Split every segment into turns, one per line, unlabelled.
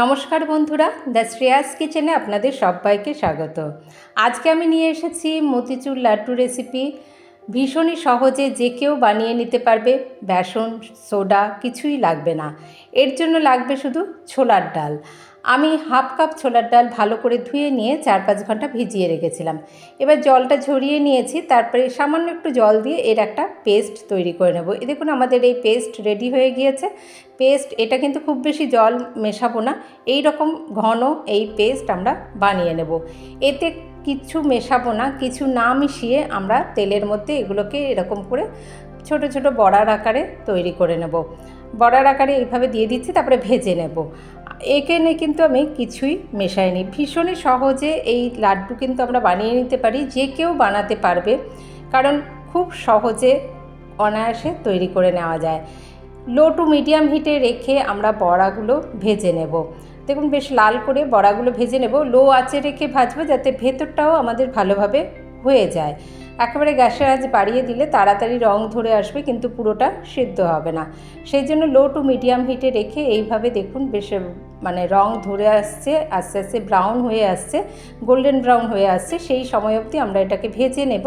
নমস্কার বন্ধুরা, দ্য শ্রেয়াস কিচেনে আপনাদের সবাইকে স্বাগত। আজকে আমি নিয়ে এসেছি মতিচুর লাড্ডু রেসিপি। ভীষণই সহজে যে কেউ বানিয়ে নিতে পারবে, বেসন, সোডা, কিছুই লাগবে না। এর জন্য লাগবে শুধু ছোলার ডাল। আমি হাফ কাপ ছোলার ডাল ভালো করে ধুয়ে নিয়ে চার পাঁচ ঘণ্টা ভিজিয়ে রেখেছিলাম। এবার জলটা ঝরিয়ে নিয়েছি, তারপরে সামান্য একটু জল দিয়ে এর একটা পেস্ট তৈরি করে নেব। এ দেখুন আমাদের এই পেস্ট রেডি হয়ে গিয়েছে। পেস্ট, এটা কিন্তু খুব বেশি জল মেশাবো না, এই রকম ঘন এই পেস্ট আমরা বানিয়ে নেব। এতে কিছু মেশাবো না, কিছু না মিশিয়ে আমরা তেলের মধ্যে এগুলোকে এরকম করে ছোট ছোট বড়ার আকারে তৈরি করে নেব। বড়ার আকারে এইভাবে দিয়ে দিচ্ছি, তারপরে ভেজে নেব। এখানে কিন্তু আমি কিছুই মেশাইনি। ভীষণই সহজে এই লাড্ডু কিন্তু আমরা বানিয়ে নিতে পারি, যে কেউ বানাতে পারবে। কারণ খুব সহজে অনায়াসে তৈরি করে নেওয়া যায়। লো টু মিডিয়াম হিটে রেখে আমরা বড়াগুলো ভেজে নেব। দেখুন বেশ লাল করে বড়াগুলো ভেজে নেব। লো আঁচে রেখে ভাজবো যাতে ভেতরটাও আমাদের ভালোভাবে হয়ে যায়। একেবারে গ্যাসের আজ বাড়িয়ে দিলে তাড়াতাড়ি রং ধরে আসবে, কিন্তু পুরোটা সিদ্ধ হবে না। সেই জন্য লো টু মিডিয়াম হিটে রেখে এইভাবে দেখুন বেশ মানে রং ধরে আসছে, আস্তে আস্তে ব্রাউন হয়ে আসছে গোল্ডেন ব্রাউন হয়ে আসছে, সেই সময় অবধি আমরা এটাকে ভেজে নেব।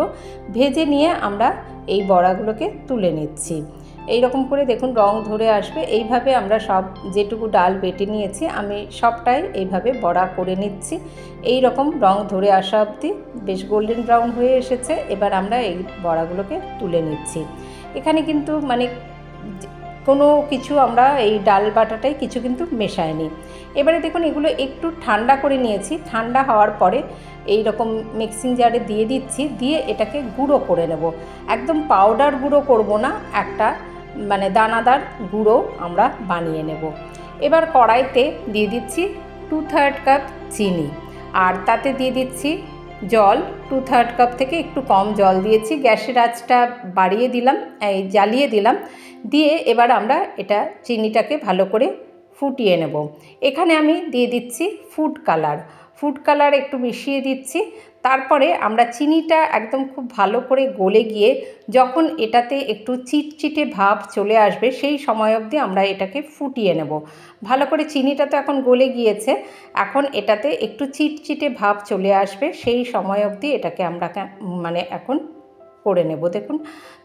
ভেজে নিয়ে আমরা এই বড়াগুলোকে তুলে নিচ্ছি। এই রকম করে দেখুন রং ধরে আসবে। এইভাবে আমরা সব যেটুকু ডাল বেটে নিয়েছি, আমি সবটাই এইভাবে বড়া করে নিচ্ছি। এই রকম রং ধরে আসা অবধি বেশ গোল্ডেন ব্রাউন হয়ে এসেছে। এবার আমরা এই বড়াগুলোকে তুলে নিচ্ছি। এখানে কিন্তু মানে কোনো কিছু আমরা এই ডাল বাটাটাই কিছু কিন্তু মেশায়নি এবারে দেখুন এগুলো একটু ঠান্ডা করে নিয়েছি। ঠান্ডা হওয়ার পরে এই রকম মিক্সিং জারে দিয়ে দিচ্ছি, দিয়ে এটাকে গুঁড়ো করে নেব। একদম পাউডার গুঁড়ো করব না, একটা মানে দানাদার গুঁড়ো আমরা বানিয়ে নেব। এবার কড়াইতে দিয়ে দিচ্ছি টু থার্ড কাপ চিনি। আর তাতে দিয়ে দিচ্ছি জল টু থার্ড কাপ থেকে একটু কম জল দিয়েছি। গ্যাসের আঁচটা বাড়িয়ে দিলাম, এই জ্বালিয়ে দিলাম। দিয়ে এবার আমরা এটা চিনিটাকে ভালো করে ফুটিয়ে নেব। এখানে আমি দিয়ে দিচ্ছি ফুড কালার ফুড কালার একটু মিশিয়ে দিচ্ছি। তারপরে আমরা চিনিটা একদম খুব ভালো করে গলে গিয়ে যখন এটাতে একটু চিটচিটে ভাব চলে আসবে, সেই সময় অবধি আমরা এটাকে ফুটিয়ে নেব। ভালো করে চিনিটা তো এখন গলে গিয়েছে, এখন এটাতে একটু চিটচিটে ভাব চলে আসবে, সেই সময় অবধি এটাকে আমরা মানে এখন করে নেব। দেখুন,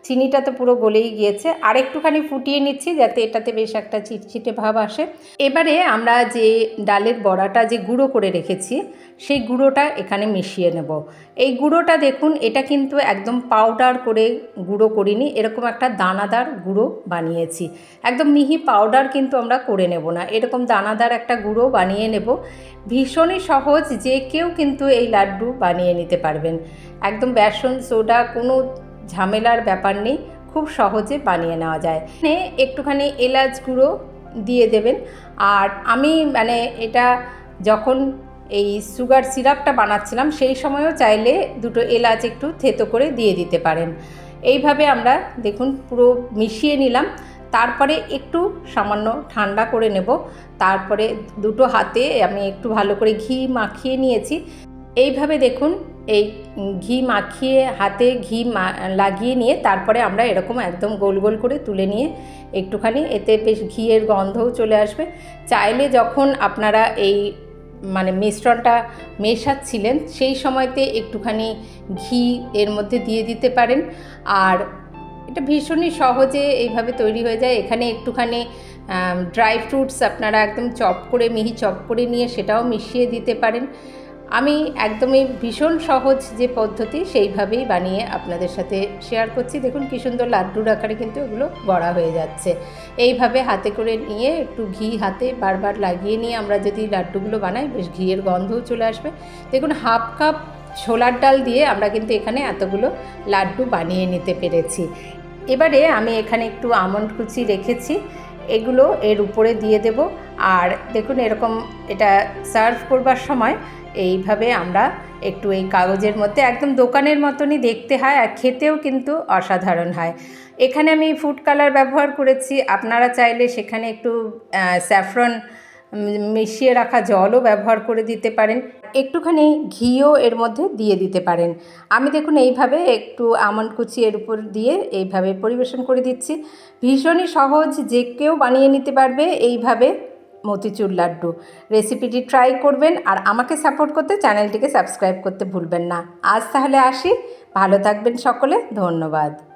চিনিটা তো পুরো গলেই গিয়েছে। আর একটুখানি ফুটিয়ে নিচ্ছি যাতে এটাতে বেশ একটা চিটচিটে ভাব আসে। এবারে আমরা যে ডালের বড়াটা যে গুঁড়ো করে রেখেছি, সেই গুঁড়োটা এখানে মিশিয়ে নেব। এই গুঁড়োটা দেখুন, এটা কিন্তু একদম পাউডার করে গুঁড়ো করিনি, এরকম একটা দানাদার গুঁড়ো বানিয়েছি। একদম মিহি পাউডার কিন্তু আমরা করে নেব না, এরকম দানাদার একটা গুঁড়ো বানিয়ে নেব। ভীষণই সহজ, যে কেউ কিন্তু এই লাড্ডু বানিয়ে নিতে পারবেন। একদম বেসন, সোডা, কোনো ঝামেলার ব্যাপার নেই, খুব সহজে বানিয়ে নেওয়া যায়। মানে একটুখানি এলাচ গুঁড়ো দিয়ে দেবেন। আর আমি মানে এটা যখন এই সুগার সিরাপটা বানাচ্ছিলাম, সেই সময়ও চাইলে দুটো এলাচ একটু থেতো করে দিয়ে দিতে পারেন। এইভাবে আমরা দেখুন পুরো মিশিয়ে নিলাম। তারপরে একটু সামান্য ঠান্ডা করে নেব। তারপরে দুটো হাতে আমি একটু ভালো করে ঘি মাখিয়ে নিয়েছি। এইভাবে দেখুন এই ঘি মাখিয়ে হাতে ঘি লাগিয়ে নিয়ে তারপরে আমরা এরকম একদম গোল গোল করে তুলে নিয়ে একটুখানি, এতে বেশ ঘিয়ের গন্ধও চলে আসবে। চাইলে যখন আপনারা এই মানে মিশ্রণটা মেশাচ্ছিলেন, সেই সময়তে একটুখানি ঘি এর মধ্যে দিয়ে দিতে পারেন। আর এটা ভীষণই সহজে এইভাবে তৈরি হয়ে যায়। এখানে একটুখানি ড্রাই ফ্রুটস আপনারা একদম চপ করে, মিহি চপ করে নিয়ে সেটাও মিশিয়ে দিতে পারেন। আমি একদমই ভীষণ সহজ যে পদ্ধতি সেইভাবেই বানিয়ে আপনাদের সাথে শেয়ার করছি। দেখুন কী সুন্দর লাড্ডুর আকারে কিন্তু এগুলো বড়া হয়ে যাচ্ছে। এইভাবে হাতে করে নিয়ে একটু ঘি হাতে বারবার লাগিয়ে নিয়ে আমরা যদি লাড্ডুগুলো বানাই, বেশ ঘিয়ের গন্ধও চলে আসবে। দেখুন হাফ কাপ ছোলার ডাল দিয়ে আমরা কিন্তু এখানে এতগুলো লাড্ডু বানিয়ে নিতে পেরেছি। এবারে আমি এখানে একটু আমন্ড কুচি রেখেছি। এগুলো এর উপরে দিয়ে দেব। আর দেখুন এরকম এটা সার্ভ করবার সময় এইভাবে আমরা একটু এই কাগজের মধ্যে, একদম দোকানের মতনই দেখতে হয় আর খেতেও কিন্তু অসাধারণ হয়। এখানে আমি ফুড কালার ব্যবহার করেছি। আপনারা চাইলে সেখানে একটু স্যাফরন মিশিয়ে রাখা জলও ব্যবহার করে দিতে পারেন। একটুখানি ঘিও এর মধ্যে দিয়ে দিতে পারেন। আমি দেখুন এইভাবে একটু আমন্ড কুচি এর উপর দিয়ে এইভাবে পরিবেশন করে দিচ্ছি। ভীষণই সহজ, যে কেউ বানিয়ে নিতে পারবে এইভাবে মতিচুর লাড্ডু। রেসিপিটি ট্রাই করবেন আর আমাকে সাপোর্ট করতে চ্যানেলটিকে সাবস্ক্রাইব করতে ভুলবেন না। আজ তাহলে আসি। ভালো থাকবেন সকলে। ধন্যবাদ।